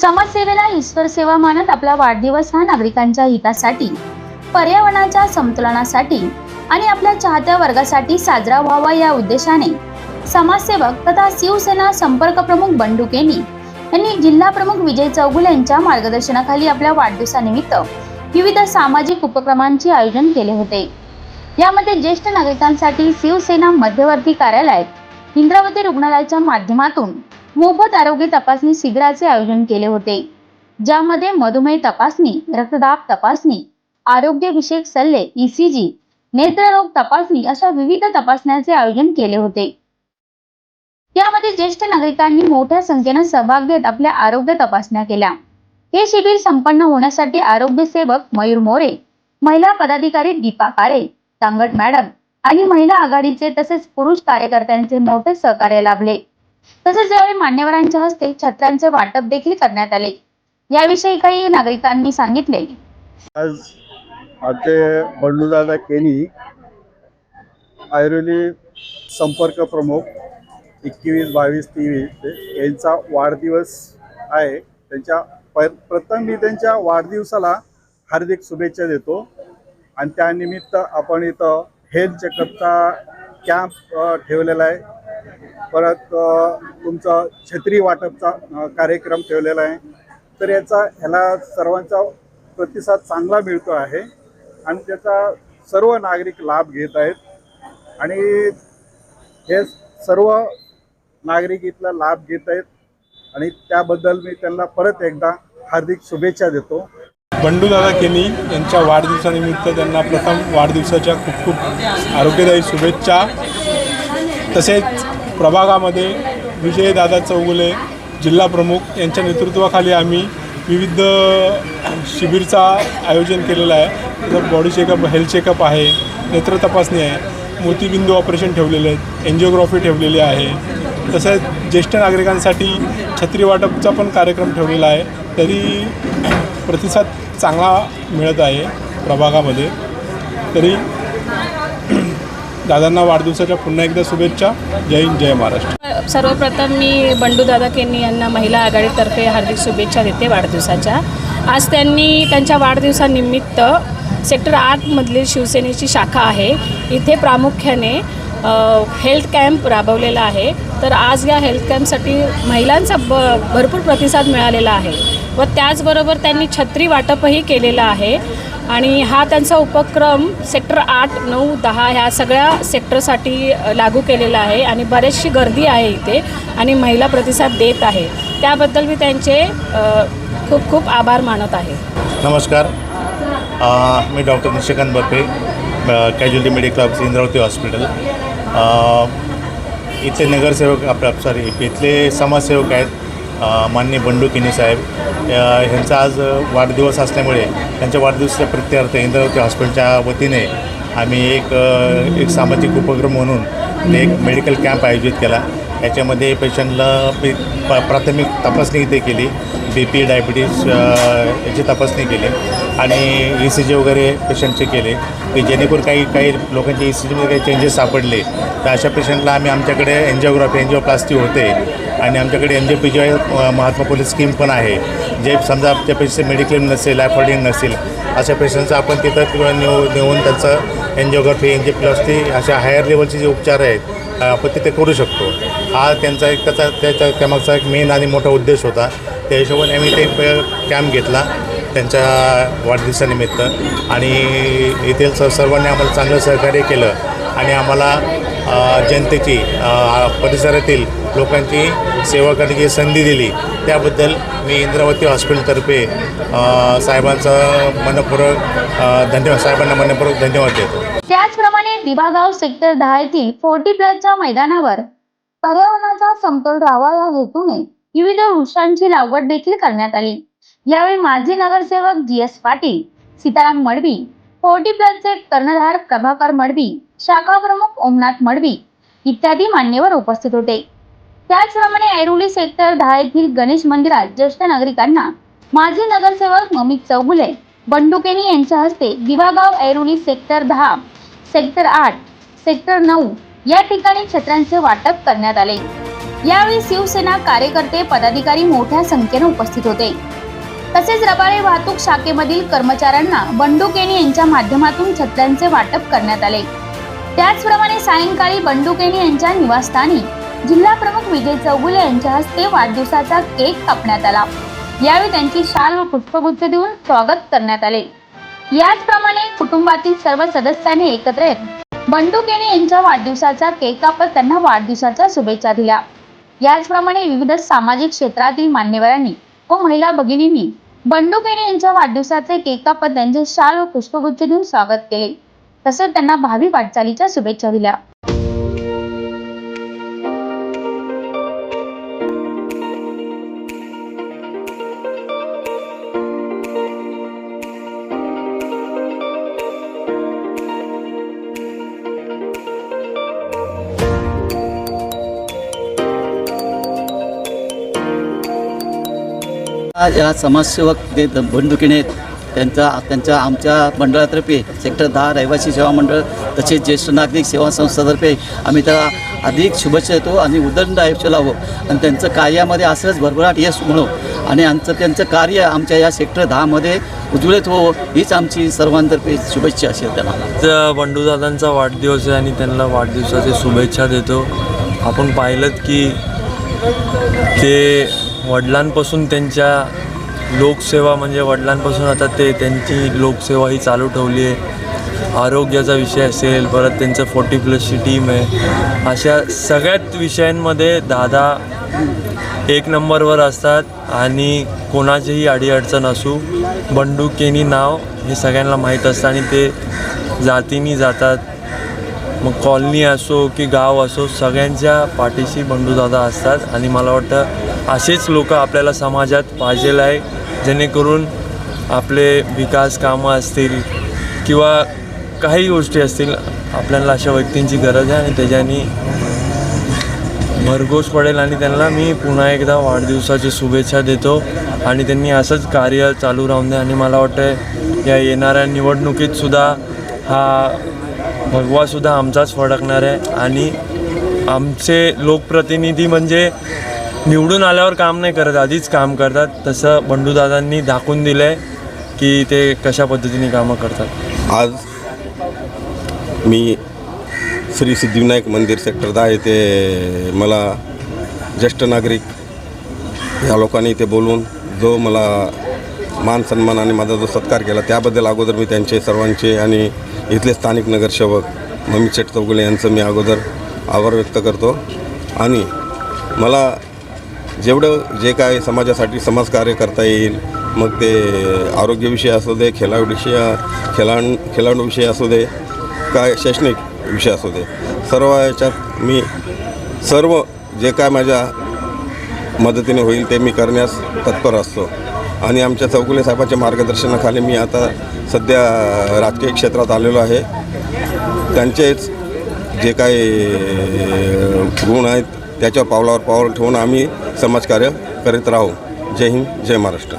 समाजसेवेला ईश्वर सेवा मानत आपला वाढदिवस हा नागरिकांच्या हितासाठी पर्यावरणाच्या संतुलनासाठी आणि आपल्या चाहत्या वर्गासाठी साजरा व्हावा या उद्देशाने समाजसेवक तथा शिवसेना संपर्क प्रमुख बंडू केनी यांनी जिल्हा प्रमुख विजय चौगुल यांच्या मार्गदर्शनाखाली आपल्या वाढदिवसानिमित्त विविध सामाजिक उपक्रमांचे आयोजन केले होते. यामध्ये ज्येष्ठ नागरिकांसाठी शिवसेना मध्यवर्ती कार्यालयात इंद्रावती रुग्णालयाच्या माध्यमातून मोफत आरोग्य तपासणी शिबिराचे आयोजन केले होते ज्यामध्ये मधुमेह तपासणी रक्तदाब तपासणी आरोग्यविषयक सल्ले ईसीजी नेत्ररोग तपासणी अशा विविध तपासण्याचे आयोजन केले होते. यामध्ये ज्येष्ठ नागरिकांनी मोठ्या संख्येने सहभाग घेत आपल्या आरोग्य तपासण्या केल्या. हे शिबिर संपन्न होण्यासाठी आरोग्य सेवक मयूर मोरे महिला पदाधिकारी दीपा काळे तांगट मॅडम आणि महिला आघाडीचे तसेच पुरुष कार्यकर्त्यांचे मोठे सहकार्य लाभले. तसेच यावेळी मान्यवरांच्या हस्ते छत्रांचे वाटप देखील करण्यात आले याविषयी काही नागरिकांनी सांगितले. आज आमचे बंडूदादा केनी ऐरोली संपर्क प्रमुख एकवीस बावीस तेवीस यांचा वाढदिवस आहे. त्यांच्या प प्रथम मी त्यांच्या वाढदिवसाला हार्दिक शुभेच्छा देतो. आणि त्यानिमित्त आपण इथं हेल्थ चेकअपचा कॅम्प ठेवलेला आहे. परत तुमचा छत्री वाटपचा कार्यक्रम ठेवलेला आहे. तर याचा ह्याला सर्वांचा प्रतिसाद चांगला मिळतो आहे आणि त्याचा सर्व नागरिक लाभ घेत आहेत. आणि हे सर्व नागरिक इथला लाभ घेत आहेत आणि त्याबद्दल मी त्यांना परत एकदा हार्दिक शुभेच्छा देतो. बंडूदादा केनी यांच्या वाढदिवसानिमित्त त्यांना प्रथम वाढदिवसाच्या खूप खूप आरोग्यदायी शुभेच्छा. तसेच प्रभागामध्ये विजयदादा चौगुले जिल्हा प्रमुख यांच्या नेतृत्वाखाली आम्ही विविध शिबिरचा आयोजन केलेलं आहे. जर बॉडी चेकअप हेल्थ चेकअप आहे नेत्र तपासणी आहे मोतीबिंदू ऑपरेशन ठेवलेले आहेत एन्जिओग्राफी ठेवलेली आहे. तसेच ज्येष्ठ नागरिकांसाठी छत्री वाटपचा पण कार्यक्रम ठेवलेला आहे. तरी प्रतिसाद चांगला मिळत आहे प्रभागामध्ये. तरी दादांना वाढदिवसाच्या पुन्हा एकदा शुभेच्छा. जय हिंद जय महाराष्ट्र. सर्वप्रथम मी बंडूदादा केनी यांना महिला आघाडीतर्फे हार्दिक शुभेच्छा देते वाढदिवसाच्या. आज त्यांनी त्यांच्या वाढदिवसानिमित्त सेक्टर आठमधली शिवसेनेची शाखा आहे. इथे प्रामुख्याने हेल्थ कॅम्प राबवलेला आहे. तर आज या हेल्थ कॅम्पसाठी महिलांचा ब भरपूर प्रतिसाद मिळालेला आहे. व त्याचबरोबर त्यांनी छत्री वाटपही केलेलं आहे. आणि हा त्यांचा उपक्रम सेक्टर आठ नऊ दहा ह्या सगळ्या सेक्टरसाठी लागू केलेला आहे आणि बरेचशी गर्दी आहे इथे आणि महिला प्रतिसाद देत आहे. त्याबद्दल मी त्यांचे खूप खूप आभार मानत आहे. नमस्कार. आ, मी doctor Nishikant Bape casualty medical office Indravati hospital इथले नगरसेवक आप सॉरी इथले समाजसेवक आहेत. मान्य बंडू किनी साहेब ह्यांचा आज वाढदिवस असल्यामुळे त्यांच्या वाढदिवसाच्या प्रत्यर्थ इंद्रावती हॉस्पिटलच्या वतीने आम्ही एक एक सामाजिक उपक्रम म्हणून एक मेडिकल कॅम्प आयोजित केला. याच्यामध्ये पेशंटला पे- प- प्राथमिक तपासणी इथे केली. बी पी डायबिटीज याची तपासणी केली. आणि ई सी जी वगैरे पेशंटचे केले. की जेणेकरून काही काही लोकांचे ई सी जीमध्ये काही चेंजेस सापडले. तर अशा पेशंटला आम्ही आमच्याकडे एन्जिओग्राफी एनजिओप्लास्टी होते. आणि आमच्याकडे N G P G Mahatma police scheme पण आहे. जे समजा आमच्या पेशंट मेडिक्लेम नसेल ॲफोर्डिंग नसेल अशा पेशंटचं आपण तिथं किंवा नेऊ नेऊन त्यांचं एन्जिओग्राफी ती अशा हायर लेवलचे जे उपचार आहेत आपण तिथे करू शकतो. हा त्यांचा एक त्याचा त्याच्या त्यामागचा एक मेन आणि मोठा उद्देश होता. त्या हिशोबाने आम्ही ते कॅम्प घेतला त्यांच्या वाढदिवसानिमित्त. आणि येथील स सर्वांनी आम्हाला चांगलं सहकार्य केलं. आणि आम्हाला जनतेची परिसरातील लोकांची सेवा करण्याची संधी दिली. त्याबद्दल मी इंद्रावती हॉस्पिटलतर्फे साहेबांचा मनपूर्वक धन्यवाद साहेबांना मनपूर्वक धन्यवाद देतो. त्याचप्रमाणे दिवागाव सेक्टर दहा येथील फोर्टी प्लसच्या मैदानावर पर्यावरणाचा समतोल राहावा या हेतूने विविध वृक्षांची लागवड देखील करण्यात आली. यावेळी माजी नगरसेवक G S Patil Sitaram Madavi forty प्लसचे कर्णधार प्रभाकर मडवी शाखा प्रमुख ओमनाथ मडवी इत्यादी मान्यवर उपस्थित होते. त्याचप्रमाणे ऐरोली सेक्टर दहा येथील गणेश मंदिरात ज्येष्ठ नागरिकांना माजी नगरसेवक ममित चौगुले बंडुकेनी यांच्या हस्ते दिवागाव ऐरोली सेक्टर दहा सेक्टर आठ सेक्टर नऊ या ठिकाणी छत्रांचे वाटप करण्यात आले. यावेळी शिवसेना कार्यकर्ते पदाधिकारी मोठ्या संख्येने उपस्थित होते. तसेच रबाळे वाहतूक शाखेमधील कर्मचाऱ्यांना बंडुकेनी यांच्या माध्यमातून छत्र्यांचे वाटप करण्यात आले. त्याचप्रमाणे सायंकाळी बंडू यांच्या निवासस्थानी जिल्हा प्रमुख विजय चौगुले यांच्या हस्ते वाढदिवसाचा केक कापण्यात आला. यावेळी त्यांची शाल व पुष्पगुच्छ देऊन स्वागत करण्यात आले. याचप्रमाणे कुटुंबातील सर्व सदस्यांनी एकत्र येत बंडू यांच्या वाढदिवसाचा केक कापत त्यांना वाढदिवसाच्या शुभेच्छा दिल्या. याचप्रमाणे विविध सामाजिक क्षेत्रातील मान्यवरांनी व महिला भगिनींनी बंडू यांच्या वाढदिवसाचे केक कापत त्यांचे शाल व पुष्पगुच्छ देऊन स्वागत केले. तसंच त्यांना भावी वाटचालीच्या शुभेच्छा दिल्या. या समाजसेवक जे बंदुकीने त्यांचा त्यांच्या आमच्या मंडळातर्फे सेक्टर दहा रहिवासी सेवा मंडळ तसेच ज्येष्ठ नागरिक सेवा संस्थातर्फे आम्ही त्याला अधिक शुभेच्छा देतो आणि उदंड आयुष्य लावो. आणि त्यांचं कार्यामध्ये असंच भरभराट यश म्हणो आणि आमचं त्यांचं कार्य आमच्या या सेक्टर दहामध्ये उज्ज्वलित हो हीच आमची सर्वांतर्फे शुभेच्छा असेल त्यांना. तर बंडूदादांचा वाढदिवस आहे आणि त्यांना वाढदिवसाच्या शुभेच्छा देतो. आपण पाहिलं की ते वडिलांपासून त्यांच्या लोकसेवा म्हणजे वडिलांपासून आता ते त्यांची लोकसेवा ही चालू ठेवली आहे. आरोग्याचा विषय असेल परत त्यांचं फोर्टी प्लसची टीम आहे. अशा सगळ्यात विषयांमध्ये दादा एक नंबरवर असतात आणि कोणाचीही अडीअडचण असू बंडू केनी नाव हे सगळ्यांना माहीत असतं आणि ते जातीनी जातात. मग कॉलनी असो की गाव असो सगळ्यांच्या पाठीशी बंडूदादा असतात आणि मला वाटतं असेच लोक आपल्याला समाजात पाहिजेल आहे. जेणेकरून आपले विकास कामं असतील किंवा काही गोष्टी असतील आपल्याला अशा व्यक्तींची गरज आहे आणि त्याच्यानी भरघोस पडेल आणि त्यांना मी पुन्हा एकदा वाढदिवसाची शुभेच्छा देतो आणि त्यांनी असंच कार्य चालू राहून दे आणि मला वाटतं या येणाऱ्या निवडणुकीतसुद्धा हा भगवासुद्धा आमचाच फडकणार आहे. आणि आमचे लोकप्रतिनिधी म्हणजे निवडून आल्यावर काम नाही करत आधीच काम करतात. तसं बंडूदादांनी दाखवून दिलं आहे की ते कशा पद्धतीने कामं करतात. आज मी श्री सिद्धिविनायक मंदिर सेक्टर दहा येथे मला ज्येष्ठ नागरिक या लोकांनी इथे बोलून जो मला मान सन्मान आणि माझा जो सत्कार केला त्याबद्दल अगोदर मी त्यांचे सर्वांचे आणि इथले स्थानिक नगरसेवक मम्मी शेठ चौगुले यांचं मी अगोदर आभार व्यक्त करतो. आणि मला जेवढं जे काय समाजासाठी समाजकार्य करता येईल मग ते आरोग्यविषयी असू दे खेळाविषय खेळां खेळाडूविषयी असू दे काय शैक्षणिक विषय असू दे सर्व याच्यात मी सर्व जे काय माझ्या मदतीने होईल ते मी करण्यास तत्पर असतो. आणि आमच्या चौगुले साहेबाच्या मार्गदर्शनाखाली मी आता सध्या राजकीय क्षेत्रात आलेलो आहे. त्यांचेच जे काही गुण आहेत त्याच्या पावलावर पावलं ठेवून आम्ही समाजकार्य करीत राहू. जय हिंद जय महाराष्ट्र.